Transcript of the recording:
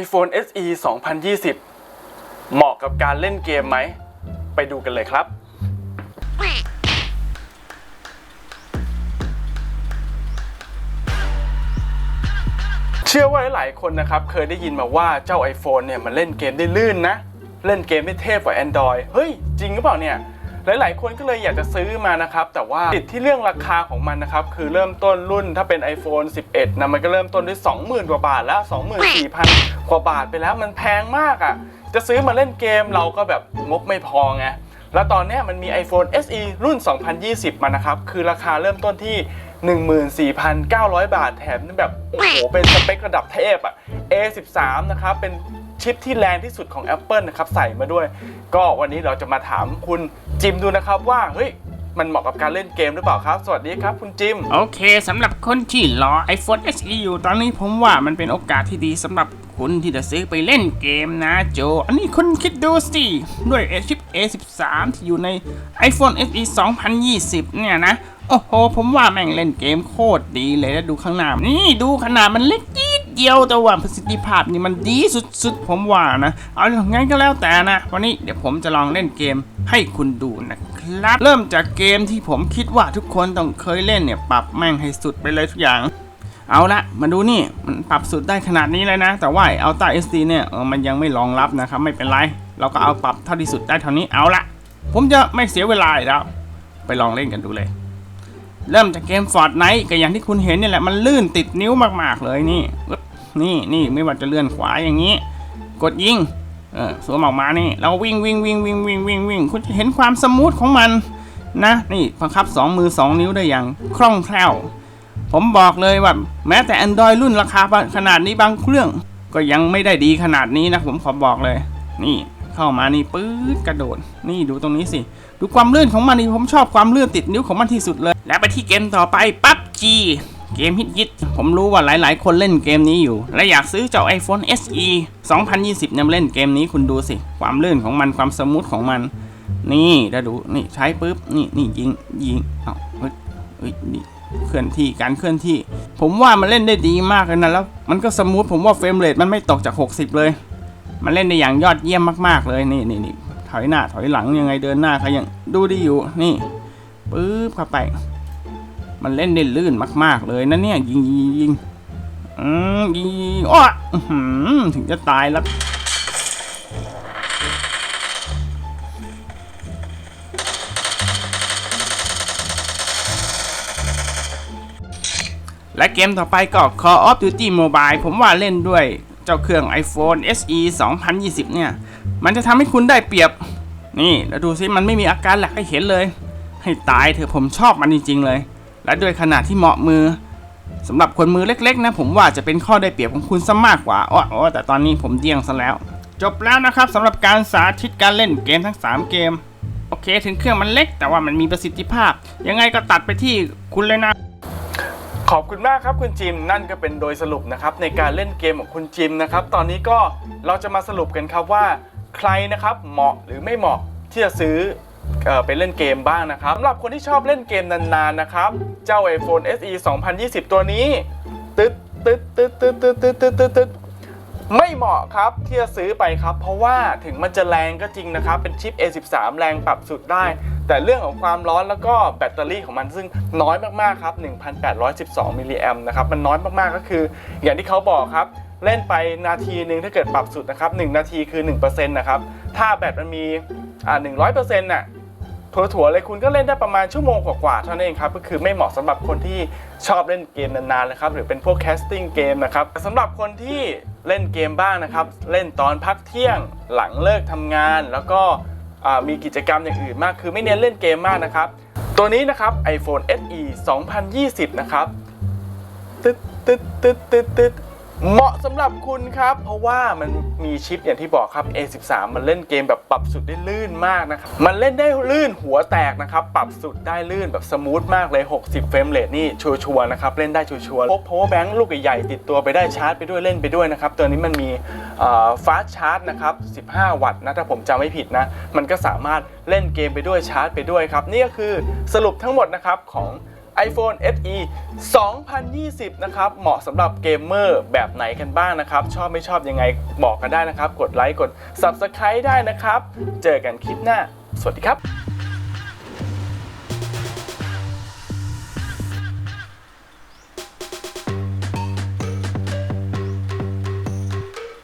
iPhone SE 2020 เหมาะกับการเล่นเกมไหม ไปดูกันเลยครับ เชื่อว่าหลายๆคนนะครับ เคยได้ยินมาว่าเจ้า iPhone เนี่ย มันเล่นเกมได้ลื่นนะ เล่นเกมได้เทพกว่า Android เฮ้ย จริงหรือเปล่าเนี่ย หลาย ๆ คนก็เลยอยากจะซื้อมานะครับ แต่ว่าติดที่เรื่องราคาของมันนะครับ คือเริ่มต้นรุ่นถ้าเป็น iPhone 11นะมันก็เริ่มต้นด้วย 20,000 กว่าบาทแล้ว 24,000 กว่าบาทไปแล้วมันแพงมากอะ่ะ จะซื้อมาเล่นเกมเราก็แบบงบไม่พอไงแล้วตอนนี้มันมี iPhone SE รุ่น 2020 มานะครับ คือราคาเริ่มต้นที่ 14,900 บาทแถมแบบ โอ้โห เป็นสเปคระดับเทพอะ A13 นะครับ เป็น ชิปที่แรงที่สุดของ Apple นะครับใส่มาด้วย ก็วันนี้เราจะมาถามคุณจิมดูนะครับว่าเฮ้ยมันเหมาะกับการเล่นเกมหรือเปล่าครับ สวัสดีครับคุณจิม โอเคสำหรับคนที่รอ iPhone SE อยู่ตอนนี้ผมว่ามันเป็นโอกาสที่ดีสำหรับคุณที่จะซื้อไปเล่นเกมนะโจ อันนี้คุณคิดดูสิ ด้วยชิป A13 ที่อยู่ใน iPhone SE 2020 เนี่ยนะ โอ้โห ผมว่าแม่งเล่นเกมโคตรดีเลยแล้วดูข้างหน้า นี่ดูขนาดมันเล็ก เอียวแต่ว่าประสิทธิภาพนี่มันดีสุดๆ ผมว่านะ เอาอย่างงั้นก็แล้วแต่นะ วันนี้เดี๋ยวผมจะลองเล่นเกมให้คุณดูนะครับ เริ่มจากเกมที่ผมคิดว่าทุกคนต้องเคยเล่นเนี่ย ปรับแม่งให้สุดไปเลยทุกอย่างเอาละมาดูนี่มันปรับสุดได้ขนาดนี้เลยนะ แต่ว่าเอาต้า SD เนี่ยเออมันยังไม่รองรับนะครับไม่เป็นไร เราก็เอาปรับเท่าที่สุดได้เท่านี้เอาละผมจะไม่เสียเวลาแล้ว ไปลองเล่นกันดูเลย เริ่มจากเกมฟอร์ดไนท์ก็อย่างที่คุณเห็นเนี่ยแหละมันลื่นติดนิ้วมากๆเลยนี่ นี่นี่ไม่ว่าจะเลื่อนขวาอย่างนี้ กดยิงเออสวมออกมานี่แล้ววิ่งวิ่งวิ่งวิ่งวิ่งวิ่งวิ่งคุณจะเห็นความสมูทของมันนะนี่บังคับสองมือสองนิ้วได้อย่างคล่องแคล่ว ผมบอกเลยว่าแม้แต่ Android รุ่นราคาขนาดนี้บางเครื่อง ก็ยังไม่ได้ดีขนาดนี้นะผมขอบอกเลย นี่เข้ามานี่ปื๊ดกระโดด นี่ดูตรงนี้สิ ดูความลื่นของมันนี่ผมชอบความลื่นติดนิ้วของมันที่สุดเลย แล้วไปที่เกมต่อไปปั๊บจี เกมฮิตยิตผมรู้ว่าหลายๆ คนเล่นเกมนี้อยู่ และอยากซื้อเจ้า iPhone SE 2020เนี่ยมาเล่นเกมนี้คุณดูสิ ความลื่นของมันความสมูทของมัน นี่ถ้าดูนี่ใช้ปุ๊บนี่นี่ยิงยิงเอ้าเฮ้ยเฮ้ยนี่เคลื่อนที่การเคลื่อนที่ ผมว่ามันเล่นได้ดีมากเลยนะแล้ว มันก็สมูทผมว่าเฟรมเรทมันไม่ตกจาก 60 เลย มันเล่นได้อย่างยอดเยี่ยมมากๆเลยนี่นี่นี่ถอยหน้าถอยหลังยังไงเดินหน้าใครยังดูดีอยู่นี่ปึ๊บเข้าไป มันเล่นได้ลื่นมาก ๆ เลยนะเนี่ยยิงยิงยิงอืมยิงอ้อถึงจะตายแล้วและเกมต่อไปก็ Call of Duty Mobile ผมว่าเล่นด้วยเจ้าเครื่อง iPhone SE 2020 เนี่ย มันจะทำให้คุณได้เปรียบ นี่ แล้วดูซิมันไม่มีอาการหลักให้เห็นเลย ให้ตายเถอะผมชอบมันจริง ๆ เลย และโดยขนาดที่เหมาะมือสำหรับคนมือเล็กๆนะผมว่าจะเป็นข้อได้เปรียบของคุณซะมากกว่าอ้อแต่ตอนนี้ผมเดียงซะแล้ว จบแล้วนะครับสำหรับการสาธิตการเล่นเกมทั้ง 3 เกม โอเค ถึงเครื่องมันเล็ก แต่ว่ามันมีประสิทธิภาพ ยังไงก็ตัดไปที่คุณเลยนะขอบคุณมากครับคุณจิมนั่นก็เป็นโดยสรุปนะครับในการเล่นเกมของคุณจิมนะครับตอนนี้ก็เราจะมาสรุปกันครับว่า ใครนะครับเหมาะหรือไม่เหมาะที่จะซื้อ ไปเล่นเกมบ้างนะครับสำหรับคนที่ชอบเล่นเกมนานๆนะครับ เจ้า iPhone SE 2020 ตัวนี้ ตึ๊ดตึ๊ดตึ๊ดตึ๊ดตึ๊ดตึ๊ดตึ๊ดตึ๊ดตึ๊ดไม่เหมาะครับที่จะซื้อไปครับ เพราะว่าถึงมันจะแรงก็จริงนะครับ เป็นชิป A13 แรงปรับสุดได้ แต่เรื่องของความร้อนแล้วก็แบตเตอรี่ของมันซึ่งน้อยมากๆครับ 1,812มิลลิแอมนะครับ มันน้อยมากๆก็คือ อย่างที่เขาบอกครับ เล่นไปนาทีหนึ่งถ้าเกิดปรับสุดนะครับ1นาทีคือ 1%นะครับถ้าแบตมันมีอ่า100%น่ะถั่วๆเลยคุณก็เล่นได้ประมาณชั่วโมงกว่าๆเท่านั้นเองครับก็คือไม่เหมาะสำหรับคนที่ชอบเล่นเกมนานๆนะครับหรือเป็นพวกแคสติ้งเกมนะครับสำหรับคนที่เล่นเกมบ้างนะครับ เล่นตอนพักเที่ยงหลังเลิกทำงาน แล้วก็มีกิจกรรมอย่างอื่นมาก คือไม่เน้นเล่นเกมมากนะครับ ตัวนี้นะครับ iPhone SE 2020 นะครับตึ๊ดตึ๊ดตึ๊ดตึ๊ดตึ๊ด เหมาะสำหรับคุณครับ เพราะว่ามันมีชิปอย่างที่บอกครับ A13 มันเล่นเกมแบบปรับสุดได้ลื่นมากนะครับ มันเล่นได้ลื่นหัวแตกนะครับ ปรับสุดได้ลื่นแบบสมูทมากเลย 60 เฟรมเรทนี่ชัวร์ๆนะครับ เล่นได้ชัวร์ๆพก power bank ลูกใหญ่ๆติดตัวไปได้ชาร์จไปด้วยเล่นไปด้วยนะครับ ตัวนี้มันมีฟาสชาร์จนะครับ 15 วัตต์นะถ้าผมจำไม่ผิดนะ มันก็สามารถเล่นเกมไปด้วยชาร์จไปด้วยครับ นี่ก็คือสรุปทั้งหมดนะครับของ iPhone SE 2020 นะครับ เหมาะสำหรับเกมเมอร์แบบไหนกันบ้างนะครับ ชอบไม่ชอบยังไงบอกกันได้นะครับ กดไลค์กด Subscribe ได้นะครับ เจอกันคลิปหน้า สวัสดีครับ